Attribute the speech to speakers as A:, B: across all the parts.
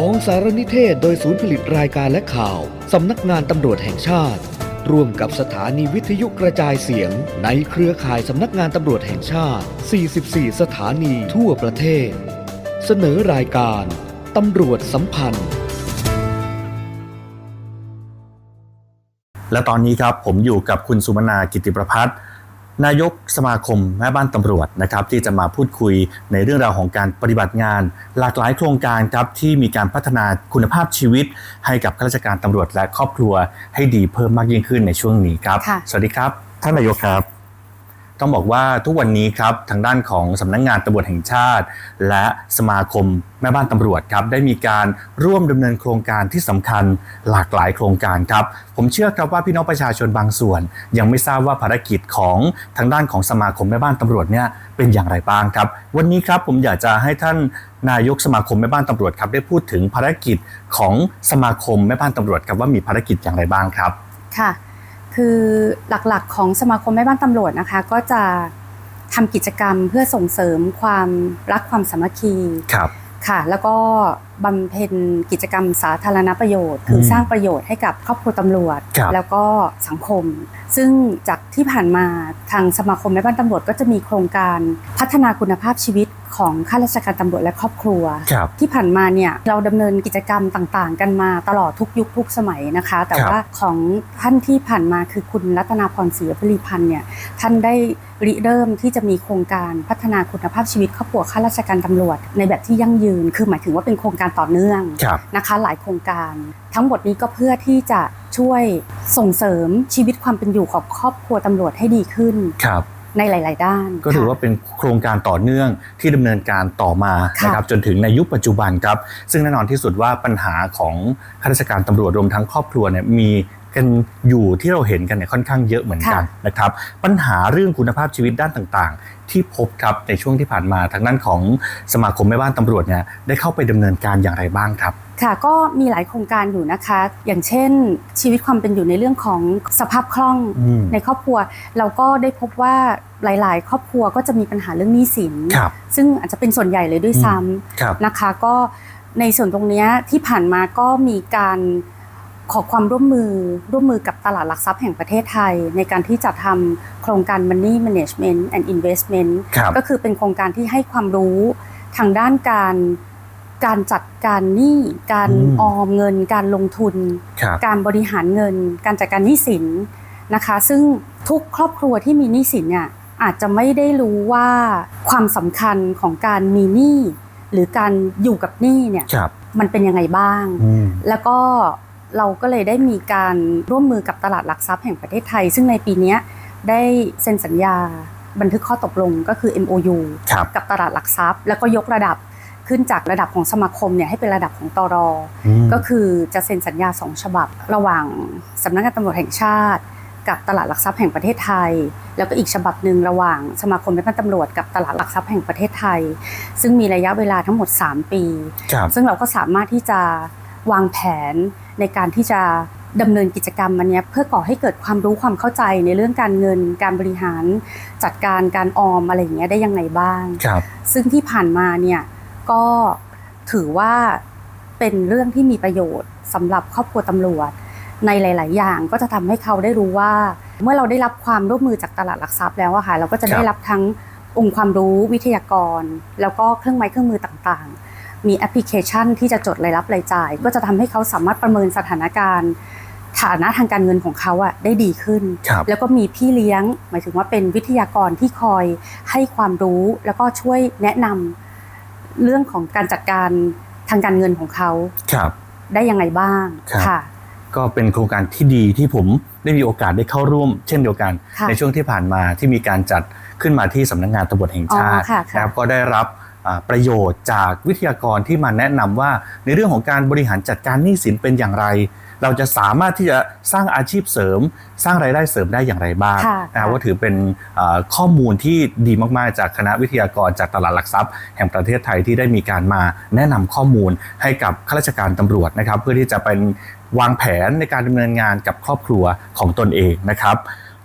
A: กองสารนิเทศโดยศูนย์ผลิตรายการและข่าว สำนักงานตำรวจแห่งชาติ ร่วมกับสถานีวิทยุกระจายเสียง ในเครือข่ายสำนักงานตำรวจแห่งชาติ 44 สถานีทั่วประเทศ เสนอรายการตำรวจสัมพันธ์
B: และตอนนี้ครับผมอยู่กับคุณสุมนากิติประพัฒน์ นายกสมาคมแม่บ้านตำรวจนะครับที่จะมาพูดคุยในเรื่องราวของการปฏิบัติงาน หลากหลายโครงการครับที่มีการพัฒนาคุณภาพชีวิต ให้กับข้าราชการตำรวจและครอบครัวให้ดีเพิ่มมากยิ่งขึ้นในช่วงนี้ครับ
C: ค่ะ
B: สวัสดีครับ ท่านนายกครับ ต้องบอกว่าทุกวันนี้ครับทางด้านของสำนักงานตำรวจแห่งชาติ และสมาคมแม่บ้านตำรวจครับได้มีการร่วมดำเนินโครงการที่สำคัญหลากหลายโครงการครับ ผมเชื่อครับว่าพี่น้องประชาชนบางส่วน ยังไม่ทราบว่าภารกิจของทางด้านของสมาคมแม่บ้านตำรวจเนี่ยเป็นอย่างไรบ้างครับ วันนี้ครับผมอยากจะให้ท่านนายกสมาคมแม่บ้านตำรวจครับได้พูดถึงภารกิจของสมาคมแม่บ้านตำรวจครับว่ามีภารกิจอย่างไรบ้างครับ
C: ค่ะ คือหลักๆ ของสมาคมแม่บ้านตำรวจนะคะ ก็จะทำกิจกรรมเพื่อส่งเสริมความรักความสามัคคี
B: ครับ
C: ค่ะ แล้วก็ บำเพ็ญกิจกรรมสาธารณประโยชน์ คืออ
B: ม
C: สร้างประโยชน์ให้กับครอบครัวตำรวจ
B: ครับ
C: แล้วก็สังคม ซึ่งจากที่ผ่านมาทางสมาคมแม่บ้านตำรวจก็จะมีโครงการพัฒนาคุณภาพชีวิตของข้าราชการตำรวจและครอบครัว
B: ครับ
C: ที่ผ่านมาเนี่ยเราดำเนินกิจกรรมต่างๆ กันมาตลอดทุกยุคทุกสมัยนะคะ แต่
B: ครับ
C: ว่าของท่านที่ผ่านมาคือคุณรัตนาพรศรีผลิพันธ์เนี่ยท่านได้ริเริ่มที่จะมีโครงการพัฒนาคุณภาพชีวิตครอบครัวข้าราชการตำรวจ ในแบบที่ยั่งยืน คือหมายถึงว่าเป็นโครงการต่อเนื่อง
B: ครับ
C: นะคะ หลายโครงการ ทั้งหมดนี้ก็เพื่อที่จะช่วยส่งเสริมชีวิตความเป็นอยู่ของครอบครัวตำรวจให้ดีขึ้น
B: ครับ
C: ในหลาย ๆ ด้าน
B: ก็ถือ
C: ค่ะ
B: ว่าเป็นโครงการต่อเนื่องที่ดำเนินการต่อมา
C: ค่ะ
B: นะครับจนถึงในยุคปัจจุบันครับ ซึ่งแน่นอนที่สุดว่าปัญหาของข้าราชการตำรวจรวมทั้งครอบครัวเนี่ยมี กันอยู่ที่เราเห็นกันเนี่ยค่อนข้างเยอะเหมือนกันนะครับปัญหาเรื่องคุณภาพชีวิตด้านต่างๆ ที่พบครับในช่วงที่ผ่านมาทางด้านของสมาคมแม่บ้านตำรวจเนี่ยได้เข้าไปดำเนินการอย่างไรบ้างครับ
C: ค่ะก็มีหลายโครงการอยู่นะคะ อย่างเช่น ชีวิตความเป็นอยู่ในเรื่องของสภาพคล่อง
B: อืม
C: ในครอบครัว เราก็ได้พบว่าหลาย ๆ ครอบครัวก็จะมีปัญหาเรื่องหนี้สิน
B: ครับ
C: ซึ่งอาจจะเป็นส่วนใหญ่เลยด้วยซ้ำ
B: ครับ
C: นะคะ ก็ในส่วนตรงเนี้ยที่ผ่านมาก็มีการ ขอความร่วมมือร่วมมือกับตลาดหลักทรัพย์แห่งประเทศไทย ในการที่จะทำโครงการ Money Management and Investment
B: ครับ
C: ก็คือเป็นโครงการที่ให้ความรู้ทางด้านการการจัดการหนี้การ
B: อืม
C: ออมเงิน การลงทุน
B: ครับ
C: การบริหารเงิน การจัดการหนี้สินนะคะ ซึ่งทุกครอบครัวที่มีหนี้สินเนี่ยอาจจะไม่ได้รู้ว่าความสำคัญของการมีหนี้หรือการอยู่กับหนี้เนี่ย
B: ครับ
C: มันเป็นยังไงบ้าง
B: อืม
C: แล้วก็ เราก็เลยได้มีการร่วมมือกับตลาดหลักทรัพย์แห่งประเทศไทย ซึ่งในปีเนี้ยได้เซ็นสัญญาบันทึกข้อตกลงก็คือ MOU
B: ครับ
C: กับตลาดหลักทรัพย์ แล้วก็ยกระดับขึ้นจากระดับของสมาคมเนี่ยให้เป็นระดับของตร
B: อืม
C: ก็คือจะเซ็นสัญญาสองฉบับ ระหว่างสำนักงานตำรวจแห่งชาติ กับตลาดหลักทรัพย์แห่งประเทศไทย แล้วก็อีกฉบับหนึ่งระหว่างสมาคมแม่บ้านตำรวจกับตลาดหลักทรัพย์แห่งประเทศไทย ซึ่งมีระยะเวลาทั้งหมด 3 ปี
B: ครับ
C: ซึ่งเราก็สามารถที่จะวางแผน ในการที่จะดำเนินกิจกรรมมันเนี้ยเพื่อก่อให้เกิดความรู้ความเข้าใจในเรื่องการเงิน การบริหารจัดการการออมอะไรอย่างเงี้ยได้ยังไงบ้าง
B: ครับ
C: ซึ่งที่ผ่านมาเนี่ยก็ถือว่าเป็นเรื่องที่มีประโยชน์สำหรับครอบครัวตำรวจ ในหลาย ๆ อย่างก็จะทำให้เขาได้รู้ว่า เมื่อเราได้รับความร่วมมือจากตลาดหลักทรัพย์แล้วอะค่ะเราก็จะได้รับทั้งองค์ความรู้วิทยากร แล้วก็เครื่องไม้เครื่องมือต่าง ๆ มีแอปพลิเคชันที่จะจดรายรับรายจ่าย ก็จะทำให้เขาสามารถประเมินสถานการณ์ฐานะทางการเงินของเขาอะได้ดีขึ้น
B: ครับ
C: แล้วก็มีพี่เลี้ยง หมายถึงว่าเป็นวิทยากรที่คอยให้ความรู้แล้วก็ช่วยแนะนำเรื่องของการจัดการทางการเงินของเขา
B: ครับ
C: ได้ยังไงบ้าง
B: ครับ
C: ค่ะ
B: ก็เป็นโครงการที่ดีที่ผมได้มีโอกาสได้เข้าร่วม เช่นเดียวกัน
C: ค่ะ
B: ในช่วงที่ผ่านมาที่มีการจัดขึ้นมาที่สำนักงานตำรวจแห่งชาติ
C: อ๋อค่ะค่ะ
B: นะครับก็ได้รับอ่า ประโยชน์จากวิทยากรที่มาแนะนำว่าในเรื่องของการบริหารจัดการหนี้สินเป็นอย่างไร เราจะสามารถที่จะสร้างอาชีพเสริม สร้างรายได้เสริมได้อย่างไรบ้าง
C: ค่ะ
B: นะ
C: ค่ะ
B: ว่าถือเป็นอ่าข้อมูลที่ดีมากๆ จากคณะวิทยากรจากตลาดหลักทรัพย์ แห่งประเทศไทยที่ได้มีการมาแนะนำข้อมูลให้กับข้าราชการตำรวจนะครับ เพื่อที่จะเป็นวางแผนในการดำเนินงานกับครอบครัวของตนเองนะครับ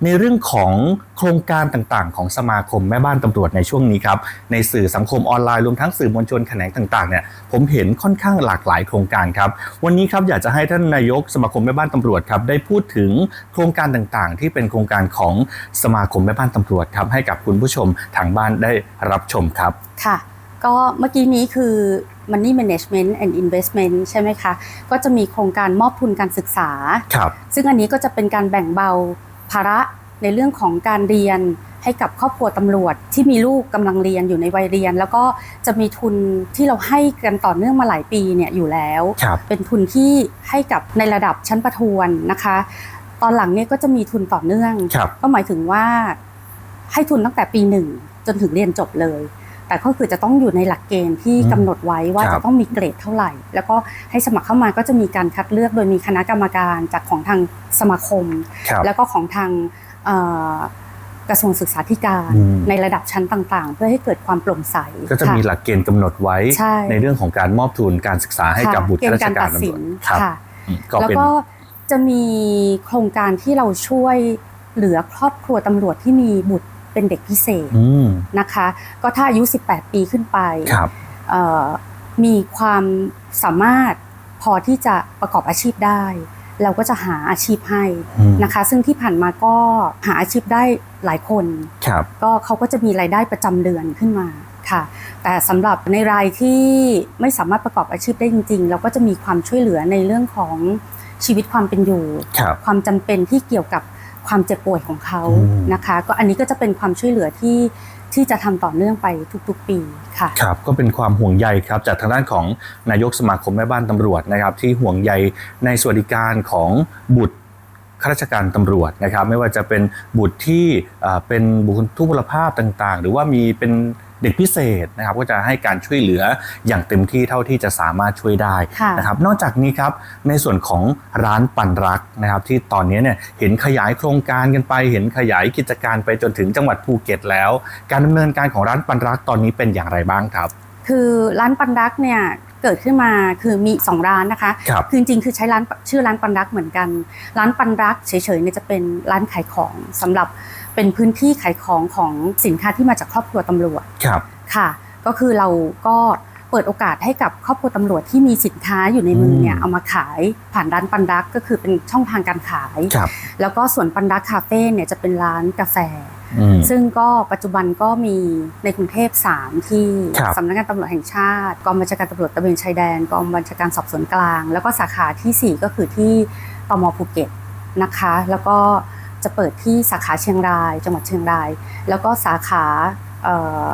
B: ในเรื่องของโครงการต่างๆ ของสมาคมแม่บ้านตำรวจในช่วงนี้ครับในสื่อสังคมออนไลน์รวมทั้งสื่อมวลชนแขนงต่างๆเนี่ยผมเห็นค่อนข้างหลากหลายโครงการครับวันนี้ครับอยากจะให้ท่านนายกสมาคมแม่บ้านตำรวจครับได้พูดถึงโครงการต่างๆ ที่เป็นโครงการของสมาคมแม่บ้านตำรวจครับให้กับคุณผู้ชมทางบ้านได้รับชมครับ
C: ค่ะก็เมื่อกี้นี้คือ Money Management and Investment ใช่ไหมคะ ก็จะมีโครงการมอบทุนการศึกษา
B: ครับ
C: ซึ่งอันนี้ก็จะเป็นการแบ่งเบา ภาระในเรื่องของการเรียนให้กับครอบครัวตำรวจที่มีลูกกำลังเรียนอยู่ในวัยเรียน แล้วก็จะมีทุนที่เราให้กันต่อเนื่องมาหลายปีเนี่ยอยู่แล้ว
B: ครับ
C: เป็นทุนที่ให้กับในระดับชั้นประทวนนะคะ ตอนหลังเนี่ยก็จะมีทุนต่อเนื่อง
B: ครับ
C: ก็หมายถึงว่าให้ทุนตั้งแต่ปีหนึ่งจนถึงเรียนจบเลย แต่ก็คือจะต้องอยู่ในหลักเกณฑ์ที่
B: อืม
C: กำหนดไว้ว่า
B: ครับ
C: จะต้องมีเกรดเท่าไหร่ แล้วก็ให้สมัครเข้ามาก็จะมีการคัดเลือกโดยมีคณะกรรมการจากของทางสมาคม
B: ครับ
C: แล้วก็ของทางเอ่อกระทรวงศึกษาธิการ
B: อืม
C: ในระดับชั้นต่าง ๆ เพื่อให้เกิดความโปร่งใส
B: ก็จะมีห
C: ค่
B: ลักเกณฑ์กำหนดไว้
C: ใช่
B: เรื่องของการมอบทุนการศึกษาให้กับ
C: ค่ะ
B: บุตร
C: เกณ
B: ข้ารา
C: ฑ์
B: ช
C: การ
B: กา
C: ตั
B: ร
C: ด
B: ตำร
C: สิ
B: วนจครับ
C: ค่ะ
B: อืมก็
C: แล้ว
B: เป็น
C: ก็จะมีโครงการที่เราช่วยเหลือครอบครัวตำรวจที่มีบุตร เป็นเด็กพิเศษ
B: อืม
C: นะคะ ก็ถ้าอายุ 18 ปีขึ้นไป
B: ครับ
C: เอ่อมีความสามารถพอที่จะประกอบอาชีพได้ เราก็จะหาอาชีพให้
B: อืม
C: นะคะ ซึ่งที่ผ่านมาก็หาอาชีพได้หลายคน
B: ครับ
C: ก็เขาก็จะมีรายได้ประจำเดือนขึ้นมาค่ะ แต่สำหรับในรายที่ไม่สามารถประกอบอาชีพได้จริง ๆ เราก็จะมีความช่วยเหลือในเรื่องของชีวิตความเป็นอยู่
B: ครับ
C: ความจำเป็นที่เกี่ยวกับ ความเจ็บป่วยของเขา
B: อืม
C: นะคะ ก็อันนี้ก็จะเป็นความช่วยเหลือที่ที่จะทำต่อเนื่องไปทุกๆ ปีค่ะ
B: ครับก็เป็นความห่วงใยครับจากทางด้านของนายกสมาคมแม่บ้านตำรวจนะครับ ที่ห่วงใยในสวัสดิการของบุตรข้าราชการตำรวจนะครับ ไม่ว่าจะเป็นบุตรที่เอ่อเป็นบุคคลทุพพลภาพต่างๆ หรือว่ามีเป็น เด็กพิเศษนะครับก็จะให้การช่วยเหลืออย่างเต็มที่เท่าที่จะสามารถช่วยได้
C: ค่ะ
B: นะครับนอกจากนี้ครับในส่วนของร้านปันรักนะครับที่ตอนนี้เนี่ยเห็นขยายโครงการกันไปเห็นขยายกิจการไปจนถึงจังหวัดภูเก็ตแล้ว การดำเนินการของร้านปันรักตอนนี้เป็นอย่างไรบ้างครับ
C: คือร้านปันรักเนี่ยเกิดขึ้นมาคือมีสองร้านนะคะ
B: ครับ
C: คือจริงๆคือใช้ร้านชื่อร้านปันรักเหมือนกัน ร้านปันรักเฉยๆเนี่ยจะเป็นร้านขายของสำหรับ เป็นพื้นที่ขายของของสินค้าที่มาจากครอบครัวตำรวจ
B: ครับ
C: ค่ะ ก็คือเราก็เปิดโอกาสให้กับครอบครัวตำรวจที่มีสินค้าอยู่ในมือเนี่ย
B: อืม
C: เอามาขายผ่านร้านปันรักก็คือเป็นช่องทางการขาย
B: ครับ
C: แล้วก็ส่วนปันรักคาเฟ่เนี่ยจะเป็นร้านกาแฟ
B: อืม
C: ซึ่งก็ปัจจุบันก็มีในกรุงเทพ3ที่
B: ครับ
C: สำนักงานตำรวจแห่งชาติกองบัญชาการตำรวจตระเวนชายแดนกองบัญชาการสอบสวนกลาง แล้วก็สาขาทีสี่4 ก็คือที่ตมภูเก็ตนะคะ แล้วก็ จะเปิดที่สาขาเชียงราย จังหวัดเชียงราย แล้วก็สาขาเอ่อ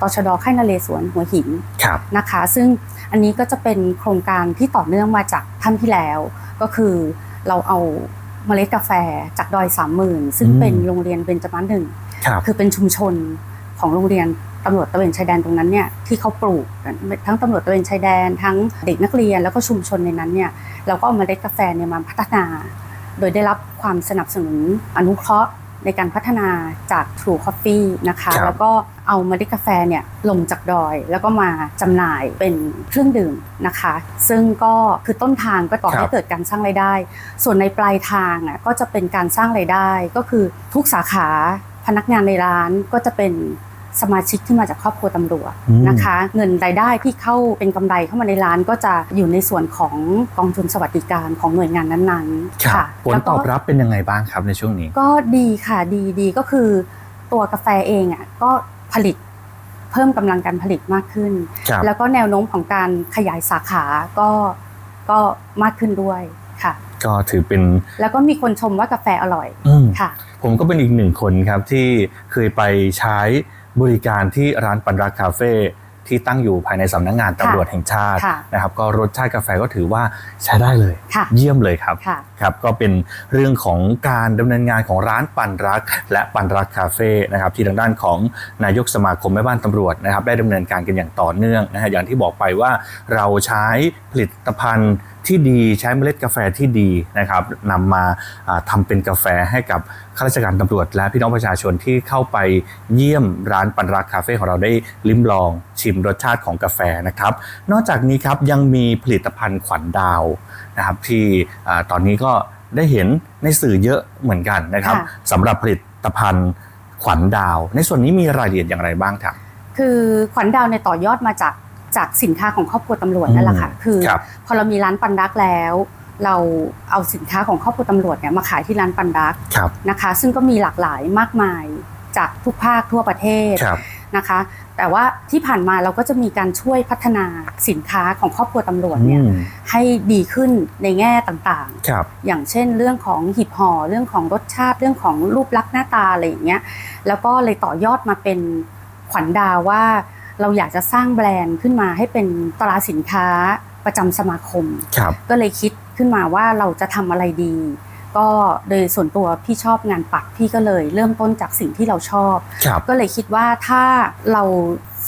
C: ตชดค่ายนเรศวรหัวหิน
B: ครับ
C: นะคะ ซึ่งอันนี้ก็จะเป็นโครงการที่ต่อเนื่องมาจากท่านที่แล้ว ก็คือเราเอาเมล็ดกาแฟจากดอยสามหมื่นซึ่ง
B: อืม
C: เป็นโรงเรียนเบญจมาศหนึ่ง
B: ครับ
C: คือเป็นชุมชนของโรงเรียนตำรวจตระเวนชายแดนตรงนั้นเนี่ยที่เขาปลูกกันทั้งตำรวจตระเวนชายแดน ทั้งเด็กนักเรียนแล้วก็ชุมชนในนั้นเนี่ยเราก็เอาเมล็ดกาแฟเนี่ยมาพัฒนา โดยได้รับความสนับสนุนอนุเคราะห์ในการพัฒนาจาก True Coffee นะคะ
B: ครับ
C: แล้วก็เอาเมล็ดกาแฟเนี่ยลงจากดอย แล้วก็มาจำหน่ายเป็นเครื่องดื่มนะคะ ซึ่งก็คือต้นทางก็ก่อให้เกิดการสร้างรายได้ ส่วนในปลายทางอะก็จะเป็นการสร้างรายได้ ก็คือทุกสาขาพนักงานในร้านก็จะเป็น สมาชิกที่มาจากครอบครัวตำรวจ
B: อืม
C: นะคะ เงินรายได้ที่เข้าเป็นกำไรเข้ามาในร้านก็จะอยู่ในส่วนของกองทุนสวัสดิการของหน่วยงานนั้นๆ
B: ครับ
C: ค่ะ
B: ผล
C: แล้ว
B: ต
C: ก็
B: อบรับเป็นยังไงบ้างครับในช่วงนี้
C: ก็ดีค่ะดีดีก็คือ ตัวกาแฟเองอะก็ผลิตเพิ่มกำลังการผลิตมากขึ้น
B: ครับ
C: แล้วก็แนวโน้มของการขยายสาขาก็ก็มากขึ้นด้วยค่ะ
B: ก็ถือเป็น
C: แล้วก็มีคนชมว่ากาแฟอร่อย
B: อืม
C: ค่ะ
B: ผมก็เป็นอีกหนึ่งคนครับที่เคยไปใช้ บริการที่ร้านปันรักคาเฟ่ที่ตั้งอยู่ภายในสำนักงานตำรวจแห่งชาติ
C: ค่ะ
B: นะครับ ก็รสชาติกาแฟก็ถือว่าใช้ได้เลย
C: ค่ะ
B: เยี่ยมเลยครับ
C: ค่ะ
B: ครับ ก็เป็นเรื่องของการดำเนินงานของร้านปันรัก และปันรักคาเฟ่นะครับ ที่ทางด้านของนายกสมาคมแม่บ้านตำรวจนะครับ ได้ดำเนินการกันอย่างต่อเนื่องนะฮะอย่างที่บอกไปว่าเราใช้ผลิตภัณฑ์ ที่ดีใช้เมล็ดกาแฟที่ดีนะครับนำมาอ่าทำเป็นกาแฟให้กับข้าราชการตำรวจ และพี่น้องประชาชนที่เข้าไปเยี่ยมร้านปันรักคาเฟ่ของเราได้ลิ้มลองชิมรสชาติของกาแฟนะครับ นอกจากนี้ครับยังมีผลิตภัณฑ์ขวัญดาวนะครับที่อ่าตอนนี้ก็ได้เห็นในสื่อเยอะเหมือนกันนะครับ
C: ค่ะ
B: สำหรับผลิตภัณฑ์ขวัญดาว ในส่วนนี้มีรายละเอียดอย่างไรบ้างครับ
C: คือขวัญดาวในยต่อยอดมาจาก จากสินค้าของครอบครัวตำรวจนั่นแหละค่ะ
B: อืม
C: คือ
B: ครับ
C: พอเรามีร้านปันดักแล้ว เราเอาสินค้าของครอบครัวตำรวจเนี่ยมาขายที่ร้านปันดัก
B: ครับ
C: นะคะ ซึ่งก็มีหลากหลายมากมายจากทุกภาคทั่วประเทศ
B: ครับ
C: นะคะ แต่ว่าที่ผ่านมาเราก็จะมีการช่วยพัฒนาสินค้าของครอบครัวตำรวจเนี่ย
B: อืม
C: ให้ดีขึ้นในแง่ต่าง
B: ครับ
C: ๆอย่างเช่น เรื่องของหีบห่อเรื่องของรสชาติเรื่องของรูปลักษณ์หน้าตาอะไรอย่างเงี้ย แล้วก็เลยต่อยอดมาเป็นขวัญดาวว่า เราอยากจะสร้างแบรนด์ขึ้นมาให้เป็นตราสินค้าประจำสมาคม
B: ครับ
C: ก็เลยคิดขึ้นมาว่าเราจะทำอะไรดี ก็โดยส่วนตัวพี่ชอบงานปักพี่ก็เลยเริ่มต้นจากสิ่งที่เราชอบ
B: ครับ
C: ก็เลยคิดว่าถ้าเรา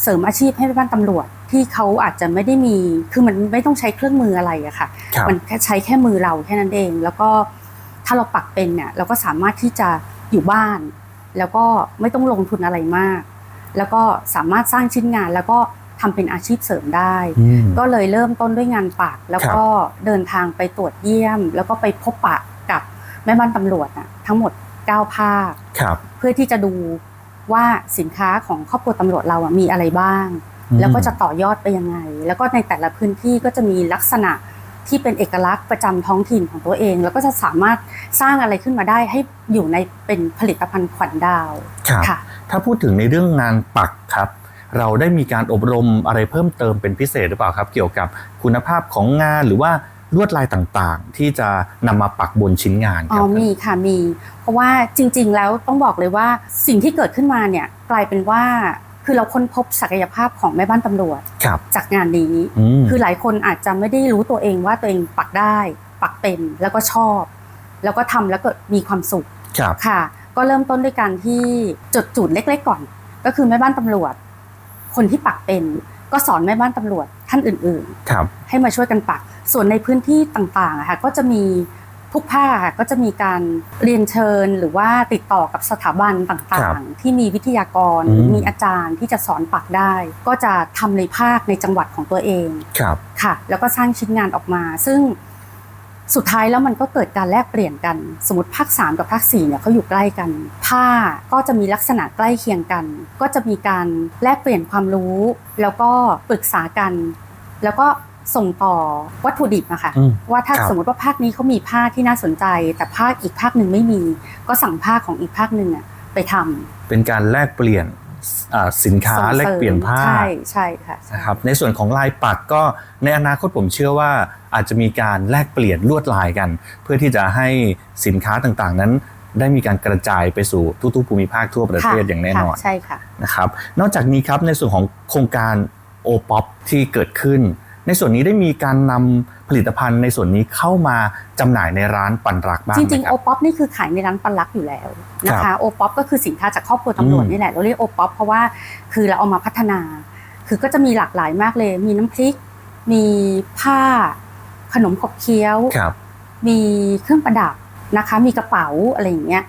C: เสริมอาชีพให้บ้านตำรวจที่เขาอาจจะไม่ได้มี คือมันไม่ต้องใช้เครื่องมืออะไรอะค่ะ
B: ครับ
C: มันแค่ใช้แค่มือเราแค่นั้นเอง แล้วก็ถ้าเราปักเป็นเนี่ยเราก็สามารถที่จะอยู่บ้าน แล้วก็ไม่ต้องลงทุนอะไรมาก แล้วก็สามารถสร้างชิ้นงานแล้วก็ทำเป็นอาชีพเสริมได้
B: อืม
C: ก็เลยเริ่มต้นด้วยงานปักแล้วก็เดินทางไปตรวจเยี่ยม แล้วก็ไปพบปะกับแม่บ้านตำรวจน่ะทั้งหมด 9 ภาค
B: ครับ
C: เพื่อที่จะดูว่าสินค้าของครอบครัวตำรวจเราอะมีอะไรบ้าง
B: อืม
C: แล้วก็จะต่อยอดไปยังไง แล้วก็ในแต่ละพื้นที่ก็จะมีลักษณะที่เป็นเอกลักษณ์ประจำท้องถิ่นของตัวเอง แล้วก็จะสามารถสร้างอะไรขึ้นมาได้ให้อยู่ในเป็นผลิตภัณฑ์ขวัญดาว
B: ครับ
C: ค่ะ
B: ถ้าพูดถึงในเรื่องงานปักครับ เราได้มีการอบรมอะไรเพิ่มเติมเป็นพิเศษหรือเปล่าครับ เกี่ยวกับคุณภาพของงานหรือว่าลวดลายต่างๆ ที่จะนำมาปักบนชิ้นงานค
C: อ๋
B: รั
C: อบมีค่ะมี เพราะว่าจริง ๆ แล้วต้องบอกเลยว่าสิ่งที่เกิดขึ้นมาเนี่ยกลายเป็นว่าคือเราค้นพบศักยภาพของแม่บ้านตำรวจ
B: ครับ
C: จากงานนี้
B: อืม
C: คือหลายคนอาจจะไม่ได้รู้ตัวเองว่าตัวเองปักได้ ปักเป็นแล้วก็ชอบ แล้วก็ทำแล้วก็มีความสุข
B: ครับ
C: ค่ะ ก็เริ่มต้นด้วยการที่จดจุดเล็ก ๆ ก่อน ก็คือแม่บ้านตำรวจ คนที่ปักเป็น ก็สอนแม่บ้านตำรวจท่านอื่นๆ
B: ครับ
C: ให้มาช่วยกันปัก ส่วนในพื้นที่ต่างๆอะค่ะก็จะมีทุกภาคอะก็จะมีการเรียนเชิญหรือว่าติดต่อกับสถาบันต
B: ครั่าบ
C: งๆ ที่มีวิทยากร
B: อืม
C: หรือมีอาจารย์ที่จะสอนปักได้ ก็จะทำในภาคในจังหวัดของตัวเอง
B: ครับ
C: ค่ะ แล้วก็สร้างชิ้นงานออกมา ซึ่ง สุดท้ายแล้วมันก็เกิดการแลกเปลี่ยนกัน สมมติภาค 3 กับภาค4เนี่ยเขาอยู่ใกล้กัน ผ้าก็จะมีลักษณะใกล้เคียงกัน ก็จะมีการแลกเปลี่ยนความรู้ แล้วก็ปรึกษากัน แล้วก็ส่งต่อวัตถุดิบนะคะ
B: อืม
C: ว่าถ้า
B: ครับ
C: สมมติว่าภาคนี้เขามีผ้าที่น่าสนใจ แต่ภาคอีกภาคหนึ่งไม่มี ก็สั่งผ้าของอีกภาคหนึ่งอะไปทำ
B: เป็นการแลกเปลี่ยนอ่า สินค้า
C: ส่งสริม
B: แลกเปลี่ยนผ้า
C: ใช่ใช่ค่ะใช่
B: นะครับในส่วนของลายปักก็ในอนาคตผมเชื่อว่าอาจจะมีการแลกเปลี่ยนลวดลายกัน เพื่อที่จะให้สินค้าต่างๆนั้น ได้มีการกระจายไปสู่ทุกๆภูมิภาคทั่วประเทศ
C: ค่ะ
B: อย่างแน่นอน
C: ค่ะใช่ค่ะ
B: นะครับนอกจากนี้ครับในส่วนของโครงการโอป๊อปที่เกิดขึ้น ในส่วนนี้ได้มีการนำผลิตภัณฑ์ในส่วนนี้เข้ามาจำหน่ายในร้านปันรักบ้าง
C: จ
B: ไหม
C: ริง
B: ค
C: ๆ
B: รั
C: โอบป๊อปนี่คือขายในร้านปันลักอยู่แล้วนะคะโอป๊อปก็คือสินค้าจากครอบครัวตำรวจ
B: อืม
C: นี่แหละเราเรียกโอป๊อปเพราะว่าคือเราเอามาพัฒนา คือก็จะมีหลากหลายมากเลย มีน้ำพริก มีผ้า ขนมขบเคี้ยว
B: ครับ
C: มีเครื่องประดับนะคะ มีกระเป๋าอะไรอย่างเงี้ย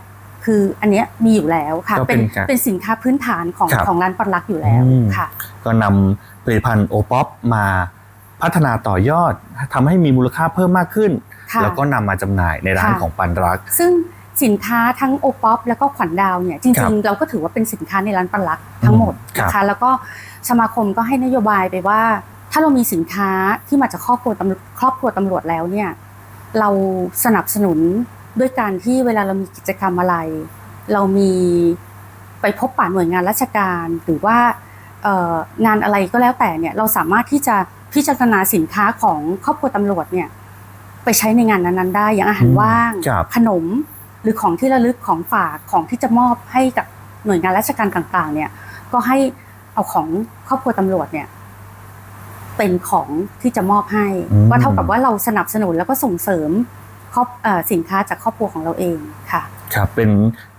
C: คืออันเนี้ยมีอยู่แล้วค่ะ
B: ก็เป็
C: เป็น
B: นการ
C: เป็นสินค้าพื้นฐานของ
B: ครับ
C: ของร้านปันลักอยู่แล้ว
B: อืม
C: ค่ะ
B: ก็นำผลิตภัณฑ์โอป๊อปมา พัฒนาต่อยอดทำให้มีมูลค่าเพิ่มมากขึ้น
C: ค่ะ
B: แล้วก็นำมาจำหน่ายในร้าน
C: ค่ะ
B: ของปันรัก
C: ซึ่งสินค้าทั้งโอป๊อปแล้วก็ขวัญดาวเนี่ยจ
B: ครั
C: ริง
B: บ
C: ๆเราก็ถือว่าเป็นสินค้าในร้านปันลักทั้งหมด
B: ครับ
C: นะคะแล้วก็สมาคมก็ให้นโยบายไปว่า ถ้าเรามีสินค้าที่มาจากครอบครัวตำรวจครอบครัวตำรวจแล้วเนี่ยเราสนับสนุนด้วยการที่เวลาเรามีกิจกรรมอะไร เรามีไปพบปะหน่วยงานราชการหรือว่าเอ่อ งานอะไรก็แล้วแต่เนี่ยเราสามารถที่จะพิจารณาสินค้าของครอบครัวตำรวจเนี่ยไปใช้ในงานนั้น ๆ ได้อย่างอาหาร
B: อืม
C: ว่าง
B: ครับ
C: ขนมหรือของที่ระลึกของฝากของที่จะมอบให้กับหน่วยงานราชการต่างๆ เนี่ยก็ให้เอาของครอบครัวตำรวจเนี่ยเป็นของที่จะมอบให้
B: อืม
C: ว่าเท่ากับว่าเราสนับสนุนแล้วก็ส่งเสริมครอบเอ่อสินค้าจากครอบครัวของเราเองค่ะ
B: ครับเป็น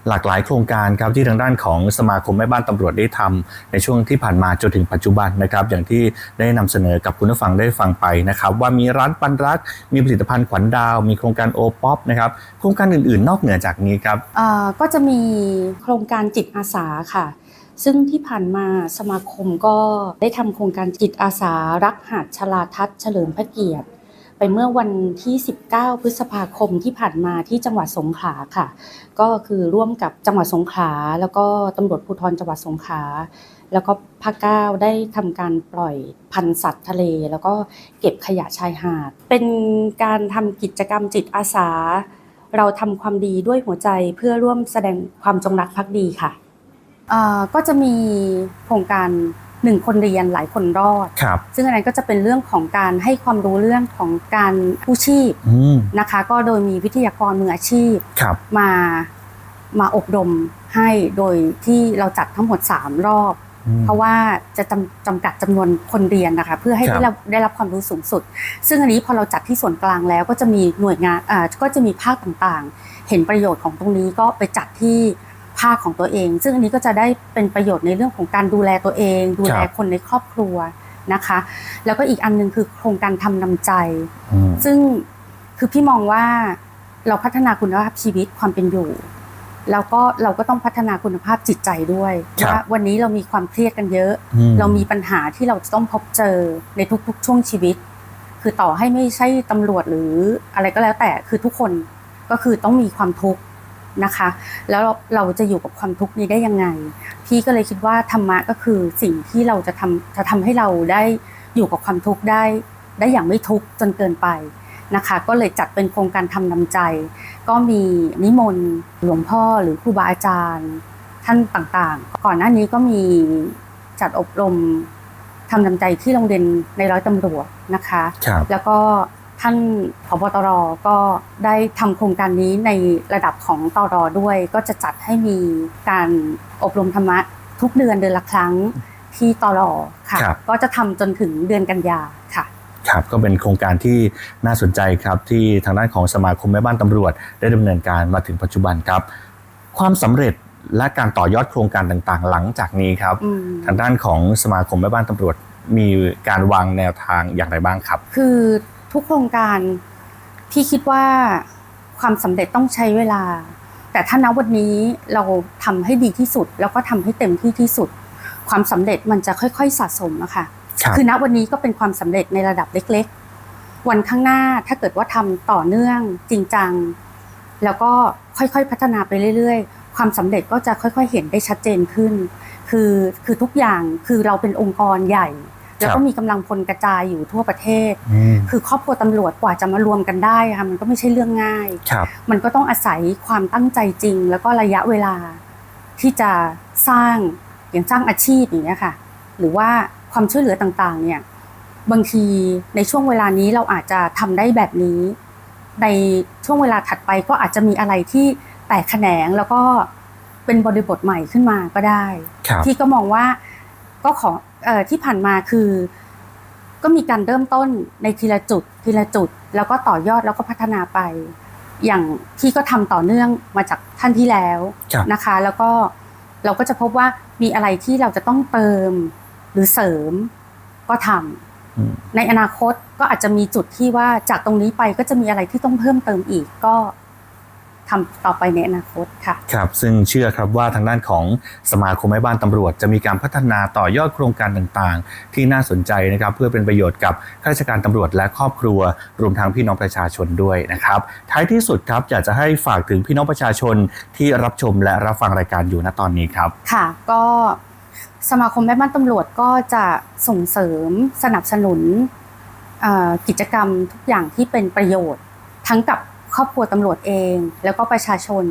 B: หลากหลายโครงการครับที่ทางด้านของสมาคมแม่บ้านตำรวจได้ทำในช่วงที่ผ่านมาจนถึงปัจจุบันนะครับ อย่างที่ได้นำเสนอกับคุณผู้ฟังได้ฟังไปนะครับ ว่ามีร้านปันรัก มีผลิตภัณฑ์ขวัญดาว มีโครงการโอป๊อปนะครับโครงการอื่นๆ นอกเหนือจากนี้ครับ
C: ก็จะมีโครงการจิตอาสาค่ะ ซึ่งที่ผ่านมาสมาคมก็ได้ทำโครงการจิตอาสา รักหาดชลาทัศเฉลิมพระเกียรติ ไปเมื่อวันที่ 19 พฤษภาคมที่ผ่านมาที่จังหวัดสงขลาค่ะ ก็คือร่วมกับจังหวัดสงขลาแล้วก็ตำรวจภูธรจังหวัดสงขลาแล้วก็ภาคเก้าได้ทำการปล่อยพันธุ์สัตว์ทะเล แล้วก็เก็บขยะชายหาด เป็นการทำกิจกรรมจิตอาสา เราทำความดีด้วยหัวใจเพื่อร่วมแสดงความจงรักภักดีค่ะก็จะมีโครงการ หนึ่งคนเรียนหลายคนรอด
B: ครับ
C: ซึ่งอันนั้นก็จะเป็นเรื่องของการให้ความรู้เรื่องของการกู้ชีพ
B: อืม
C: นะคะ ก็โดยมีวิทยากรมืออาชีพ
B: ครับ
C: มามาอบรมให้โดยที่เราจัดทั้งหมด 3 รอบ
B: อืม
C: เพราะว่าจะจำจำกัดจำนวนคนเรียนนะคะ เพื่อให้
B: ครับ
C: ได้รับได้รับความรู้สูงสุด ซึ่งอันนี้พอเราจัดที่ส่วนกลางแล้วก็จะมีหน่วยงานอ่าก็จะมีภาคต่างๆ เห็นประโยชน์ของตรงนี้ก็ไปจัดที่ ภาคของตัวเอง ซึ่งอันนี้ก็จะได้เป็นประโยชน์ในเรื่องของการดูแลตัวเอง ดูแลคนในครอบครัวนะคะ แล้วก็อีกอันหนึงคือโครงการทำนำใจ
B: อืม
C: ซึ่งคือพี่มองว่าเราพัฒนาคุณภาพชีวิตความเป็นอยู่แล้วก็เราก็ต้องพัฒนาคุณภาพจิตใจด้วย
B: ครับ
C: ว่าวันนี้เรามีความเครียดกันเยอะ
B: อื
C: เรามีปัญหาที่เราจะต้องพบเจอในทุกๆ ช่วงชีวิต คือต่อให้ไม่ใช่ตำรวจหรืออะไรก็แล้วแต่คือทุกคนก็คือต้องมีความทุกข์ นะคะ แล้วเราเราจะอยู่กับความทุกข์นี้ได้ยังไง พี่ก็เลยคิดว่าธรรมะก็คือสิ่งที่เราจะทำจะทำให้เราได้อยู่กับความทุกข์ได้ ได้อย่างไม่ทุกข์จนเกินไปนะคะ ก็เลยจัดเป็นโครงการทำนำใจ ก็มีนิมนต์หลวงพ่อหรือครูบาอาจารย์ ท่านต่างๆ ก่อนหน้านี้ก็มีจัดอบรมทำนำใจที่โรงเรียนในร้อยตำรวจนะคะ
B: ครับ
C: แล้วก็ ท่านผบตรก็ได้ทำโครงการนี้ในระดับของตรด้วย ก็จะจัดให้มีการอบรมธรรมะทุกเดือนเดือนละครั้งที่ตรค่ะ
B: ครับ
C: ก็จะทำจนถึงเดือนกันยาค่ะ
B: ครับก็เป็นโครงการที่น่าสนใจครับที่ทางด้านของสมาคมแม่บ้านตำรวจ ได้ดำเนินการมาถึงปัจจุบันครับ ความสำเร็จและการต่อยอดโครงการต่างๆ หลังจากนี้ครับ
C: อืม
B: ทางด้านของสมาคมแม่บ้านตำรวจ มีการวางแนวทางอย่างไรบ้างครับ
C: คือ ทุกโครงการพี่คิดว่าความสำเร็จต้องใช้เวลา แต่ถ้าณวันนี้เราทำให้ดีที่สุด แล้วก็ทำให้เต็มที่ที่สุด ความสำเร็จมันจะค่อยๆสะสมอะค่ะ
B: ครับ
C: คือณวันนี้ก็เป็นความสำเร็จในระดับเล็ก ๆ วันข้างหน้าถ้าเกิดว่าทำต่อเนื่องจริงจัง แล้วก็ค่อยๆพัฒนาไปเรื่อย ๆ ความสำเร็จก็จะค่อยๆเห็นได้ชัดเจนขึ้น คือคือทุกอย่างคือเราเป็นองค์กรใหญ่ แล้วก็มีกำลังพลกระจายอยู่ทั่วประเทศ
B: อืม
C: คือครอบครัวตำรวจกว่าจะมารวมกันได้ค่ะมันก็ไม่ใช่เรื่องง่าย
B: ครับ
C: มันก็ต้องอาศัยความตั้งใจจริง แล้วก็ระยะเวลาที่จะสร้างอย่างสร้างอาชีพอย่างเงี้ยค่ะ หรือว่าความช่วยเหลือต่างๆ เนี่ยบางทีในช่วงเวลานี้เราอาจจะทำได้แบบนี้ ในช่วงเวลาถัดไปก็อาจจะมีอะไรที่แตกแขนงแล้วก็เป็นบริบทใหม่ขึ้นมาก็ได้
B: ครับ
C: ที่ก็มองว่าก็ของเออ ที่ผ่านมาคือ ก็มีการเริ่มต้นในทีละจุด ทีละจุด แล้วก็ต่อยอดแล้วก็พัฒนาไป อย่างที่ก็ทำต่อเนื่องมาจากท่านที่แล้ว
B: ครับ
C: นะคะ แล้วก็เราก็จะพบว่ามีอะไรที่เราจะต้องเติมหรือเสริมก็ทำ
B: อืม
C: ในอนาคตก็อาจจะมีจุดที่ว่าจากตรงนี้ไปก็จะมีอะไรที่ต้องเพิ่มเติมอีกก็ ทำต่อไปในอนาคตค่ะ
B: ครับซึ่งเชื่อครับว่าทางด้านของสมาคมแม่บ้านตำรวจ จะมีการพัฒนาต่อยอดโครงการต่างๆ ที่น่าสนใจนะครับเพื่อเป็นประโยชน์กับข้าราชการตำรวจและครอบครัว รวมทั้งพี่น้องประชาชนด้วยนะครับท้ายที่สุดครับอยากจะให้ฝากถึงพี่น้องประชาชนที่รับชมและรับฟังรายการอยู่ณตอนนี้ครับ
C: ค่ะก็สมาคมแม่บ้านตำรวจก็จะส่งเสริมสนับสนุนเอ่อกิจกรรมทุกอย่างที่เป็นประโยชน์ ทั้งกับค รอบครัวตำรวจเอง แล้วก็ประชาชน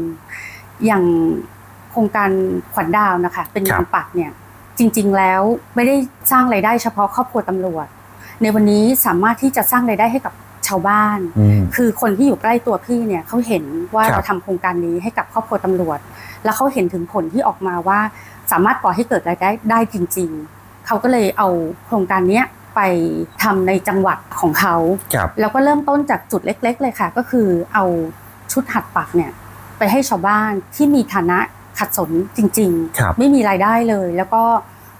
C: อย่างโครงการขวัญดาวนะคะ เป็น
B: ครั
C: งา
B: บ
C: นปักเนี่ยจริง ๆ แล้วไม่ได้สร้างไรายได้เฉพาะครอบครัวตำรวจ ในวันนี้สามารถที่จะสร้างไรายได้ให้กับชาวบ้าน
B: อืม
C: คือคนที่อยู่ใกล้ตัวพี่เนี่ยเขาเห็นว่า
B: ครับ
C: เราทำโครงการนี้ให้กับครอบครัวตำรวจ แล้วเขาเห็นถึงผลที่ออกมาว่าสามารถก่อให้เกิดรายได้ได้จริง ๆ เขาก็เลยเอาโครงการเนี้ย ไปทำในจังหวัดของเขา
B: ครับ
C: แล้วก็เริ่มต้นจากจุดเล็ก ๆ เลยค่ะ ก็คือเอาชุดหัดปักเนี่ยไปให้ชาวบ้านที่มีฐานะขัดสนจริง
B: ครับ
C: ๆไม่มีรายได้เลย แล้วก็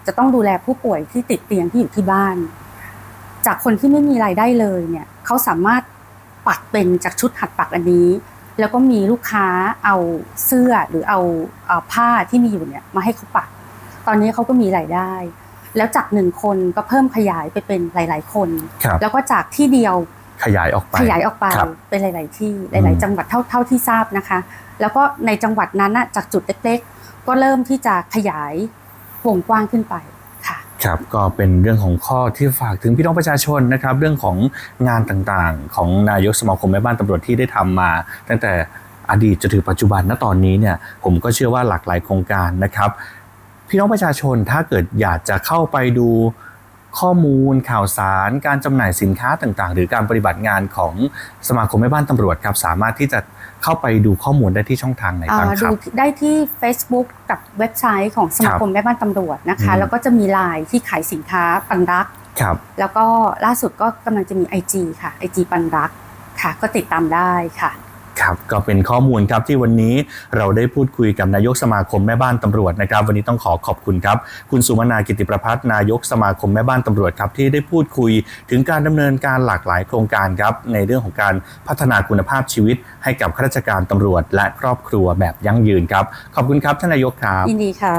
C: จะต้องดูแลผู้ป่วยที่ติดเตียงที่อยู่ที่บ้าน จากคนที่ไม่มีรายได้เลยเนี่ยเขาสามารถปักเป็นจากชุดหัดปักอันนี้ แล้วก็มีลูกค้าเอาเสื้อหรือเอาเอาผ้าที่มีอยู่เนี่ยมาให้เขาปัก ตอนนี้เขาก็มีรายได้ แล้วจากหนึ่งคนก็เพิ่มขยายไปเป็นหลาย ๆ คน
B: ครับ
C: แล้วก็จากที่เดียว
B: ขยายออกไป
C: ขยายออกไป
B: ครับ
C: เป็นหลาย ๆ ที่ห
B: อื
C: ลาย
B: ม
C: ๆ จังหวัดเท่าเท่าที่ทราบนะคะ แล้วก็ในจังหวัดนั้นน่ะจากจุดเล็ก ๆ ก็เริ่มที่จะขยายวงกว้างขึ้นไปค่ะ
B: ครับก็เป็นเรื่องของข้อที่ฝากถึงพี่น้องประชาชนนะครับ เรื่องของงานต่างๆ ของนายกสมาคมแม่บ้านตำรวจที่ได้ทำมา ตั้งแต่อดีตจนถึงปัจจุบันณตอนนี้เนี่ยผมก็เชื่อว่าหลากหลายโครงการนะครับ พี่น้องประชาชนถ้าเกิดอยากจะเข้าไปดูข้อมูลข่าวสารการจำหน่ายสินค้าต่างๆ หรือการปฏิบัติงานของสมาคมแม่บ้านตำรวจครับ สามารถที่จะเข้าไปดูข้อมูลได้ที่ช่องทางไหนบ้าง
C: อ่า
B: ครั
C: ดู
B: บ
C: ได้ที่ Facebook กับเว็บไซต์ของสมาคมแม่บ้านตำรวจนะคะ
B: อืม
C: แล้วก็จะมีไลน์ที่ขายสินค้าปันรัก
B: ครับ
C: แล้วก็ล่าสุดก็กำลังจะมี IG ค่ะ IG ปันรักค่ะ ก็ติดตามได้ค่ะ
B: ครับก็เป็นข้อมูลครับที่วันนี้เราได้พูดคุยกับนายกสมาคมแม่บ้านตำรวจนะครับ วันนี้ต้องขอขอบคุณครับ คุณสุวรรณากิติประพัฒนายกสมาคมแม่บ้านตำรวจครับที่ได้พูดคุยถึงการดำเนินการหลากหลายโครงการครับในเรื่องของการพัฒนาคุณภาพชีวิต ให้กับข้าราชการตำรวจ และครอบครัวแบบยั่งยืนครับ ขอบคุณครับท่านนายกครับ
C: ยินดีค่ะ